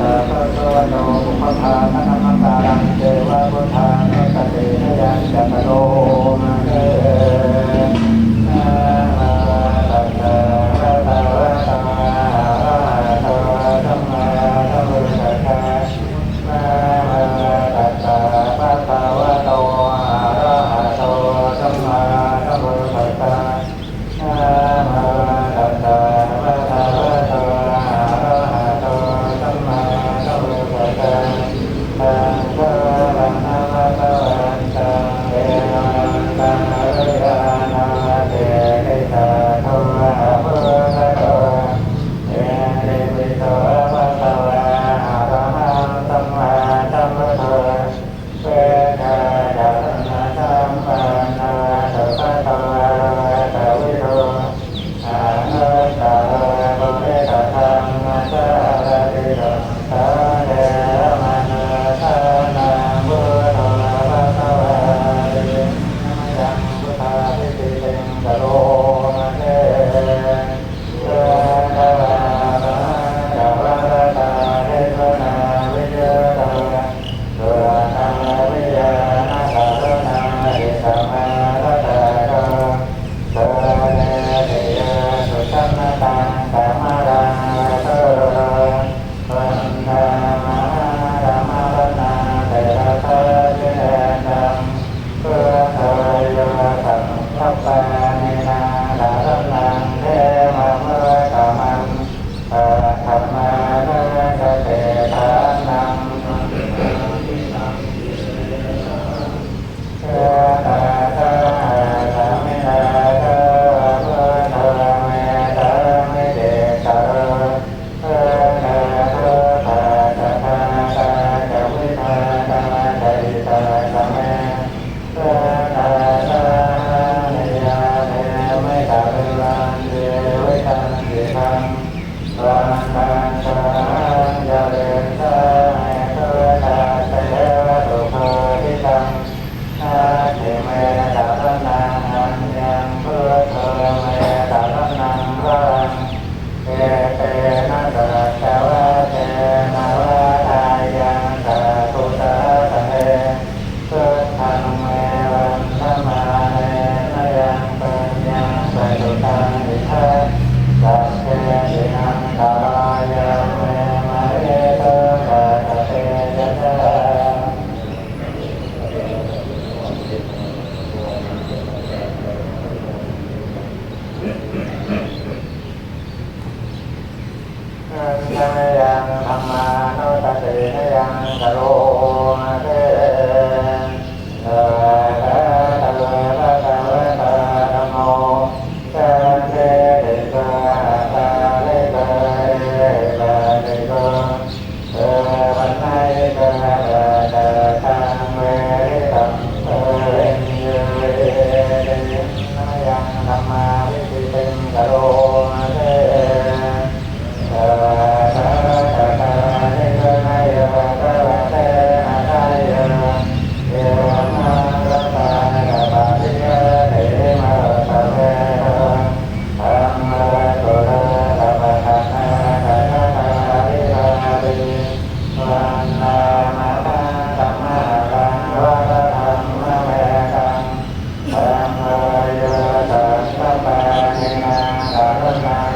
ตาพระตวโนอุปทานนัมตารังเทวะพุทธานุสติยันจัตโน เท ด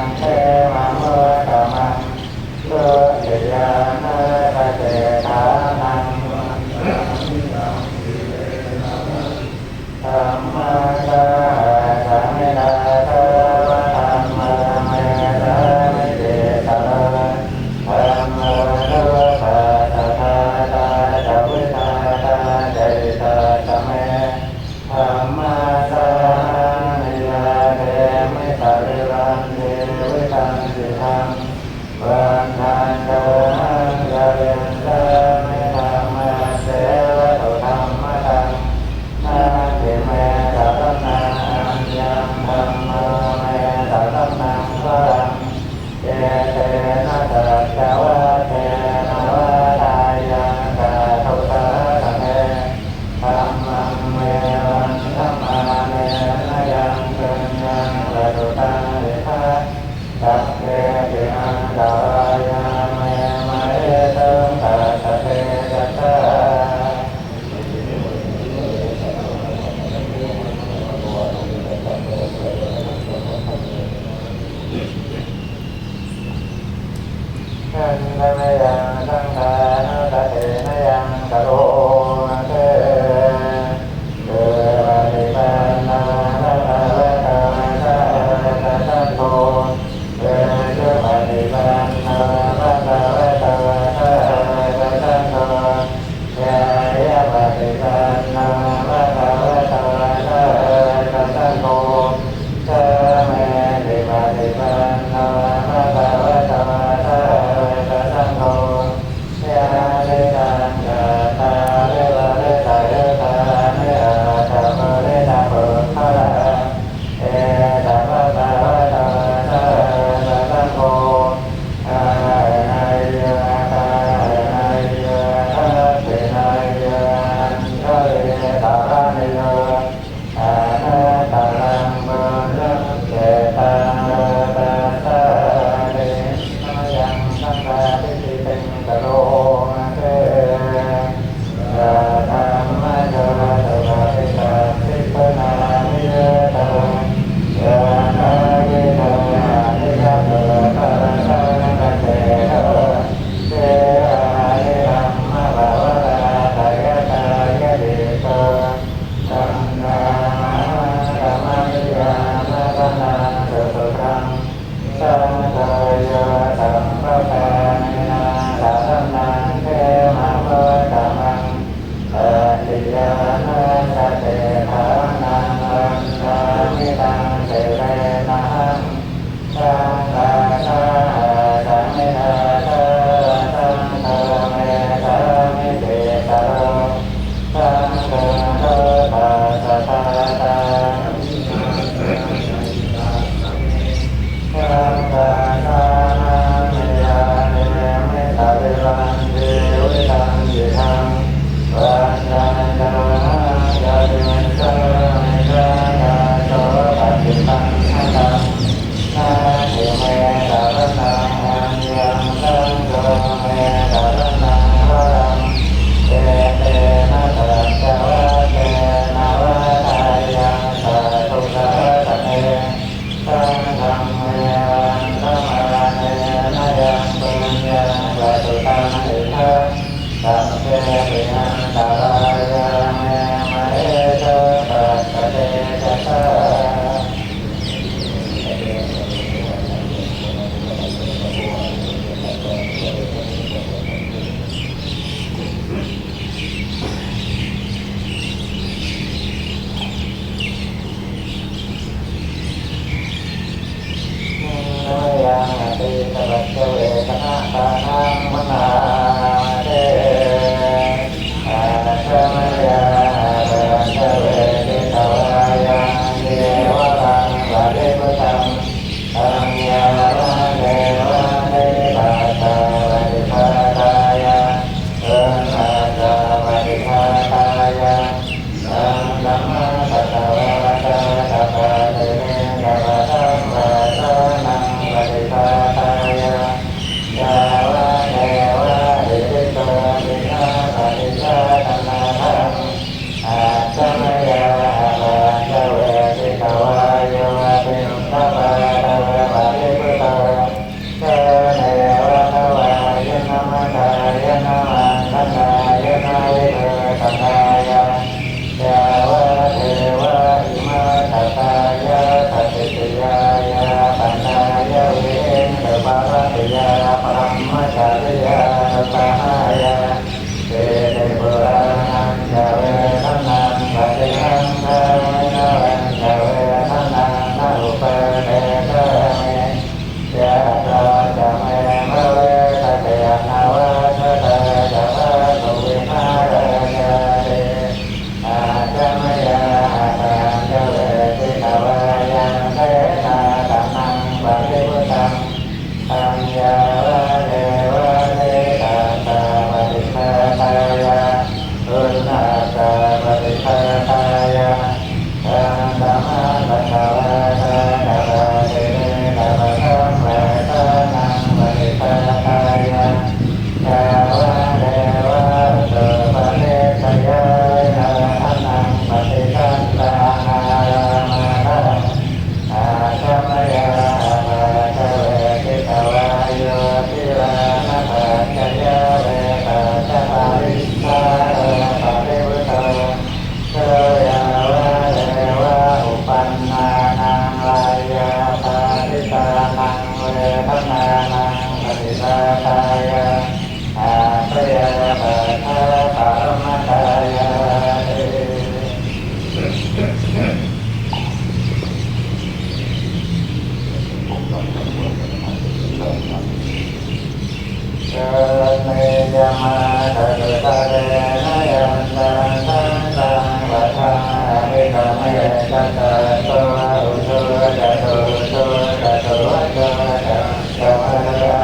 จะ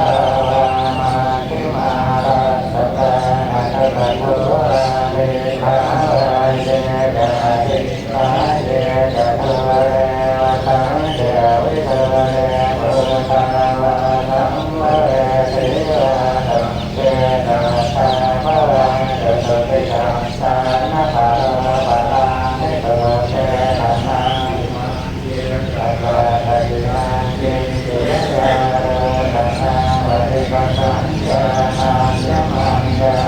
Uh... ยะโมตัสสะภะคะวะโตอะระหะโตสัมมาสัมพุทธัสสะ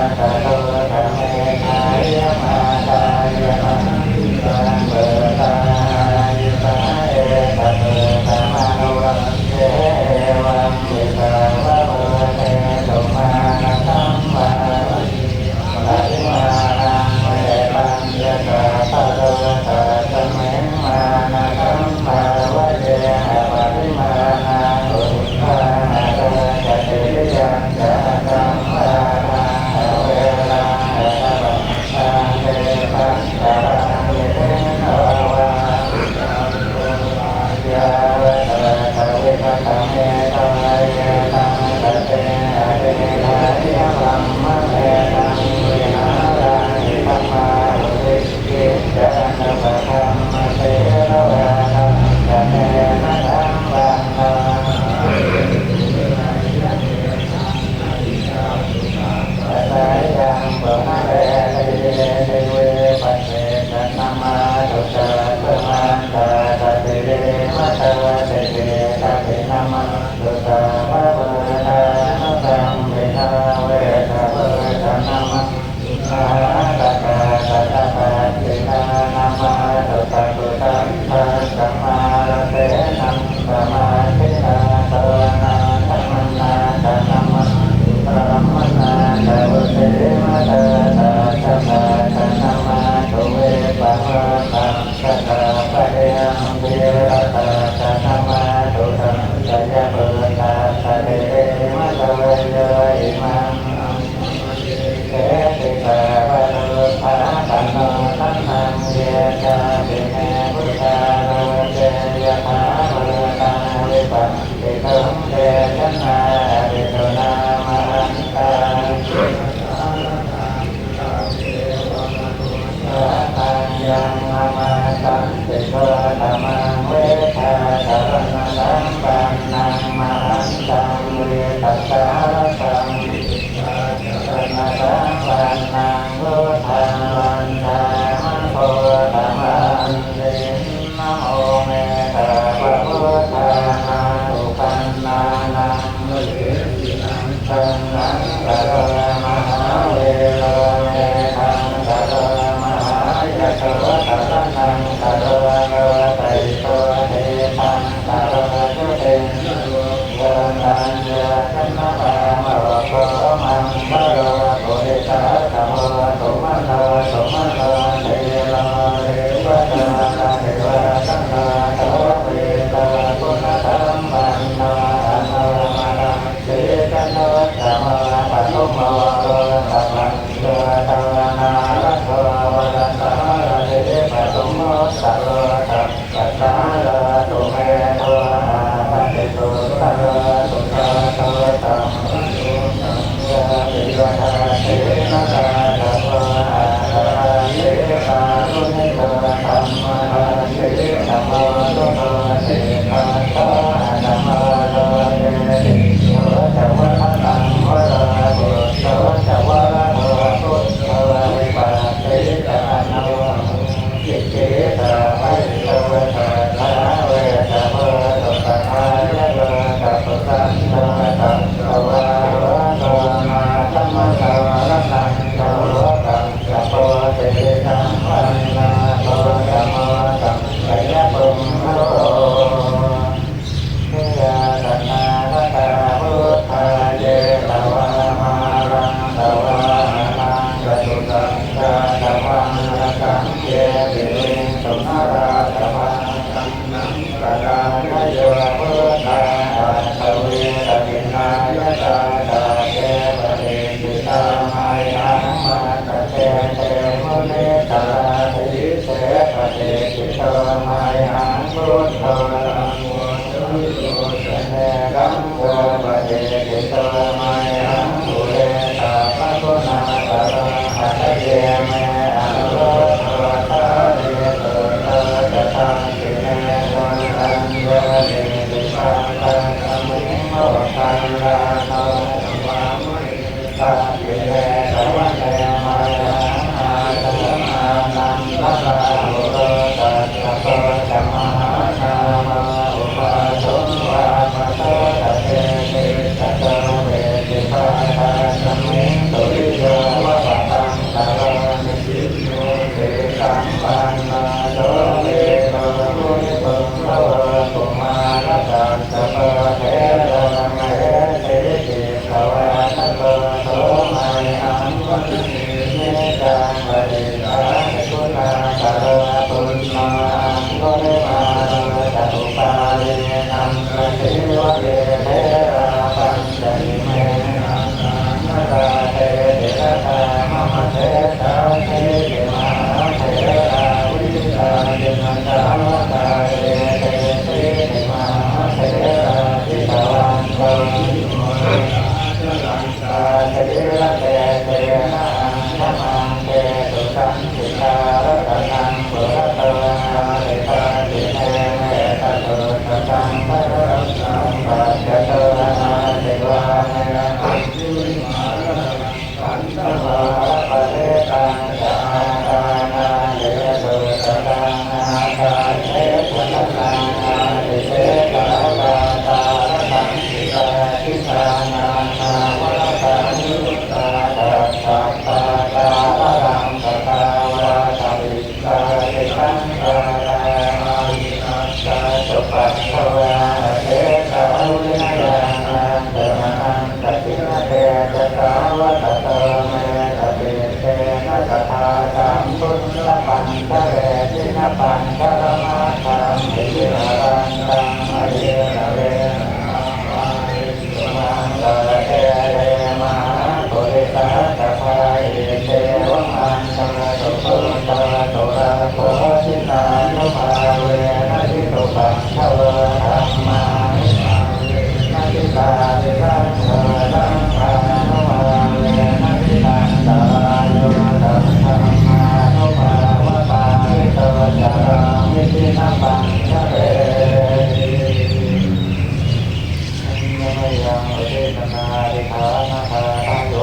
ะ ติโยตาตา ตะแหรีจนะปา นัมปังนัมยังนาริธานาคาโย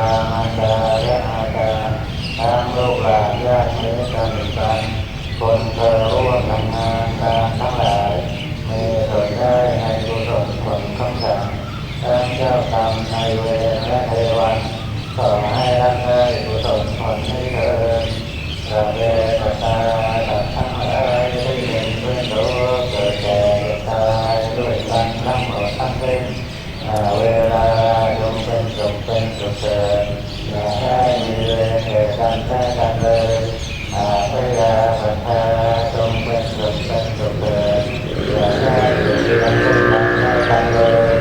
าอาจารย์อาจารทั้งลกหลานญาติมิตรสกันคนเคยร่วมทำงานตามทั้งหลายมีส่วนได้ในกุศลผลคำสั่งทั้งเจ้าทำในเวรและเทวันขอให้ท่านได้กุศลผลให้เกิดสัพเดปัตตาสัตว์ทั้งหลายที่เป็นเพื่อนรู้เกิดแก่เกิดตายด้วยกันทั้งหมดทั้งสิ้นเวลา สุเกิดอย่าใมีเวรกิดแท้กเลยหาพยาปัญหาจงเป็นสุขเป็นสุขเกิมีเวรตั้แท้กันเลย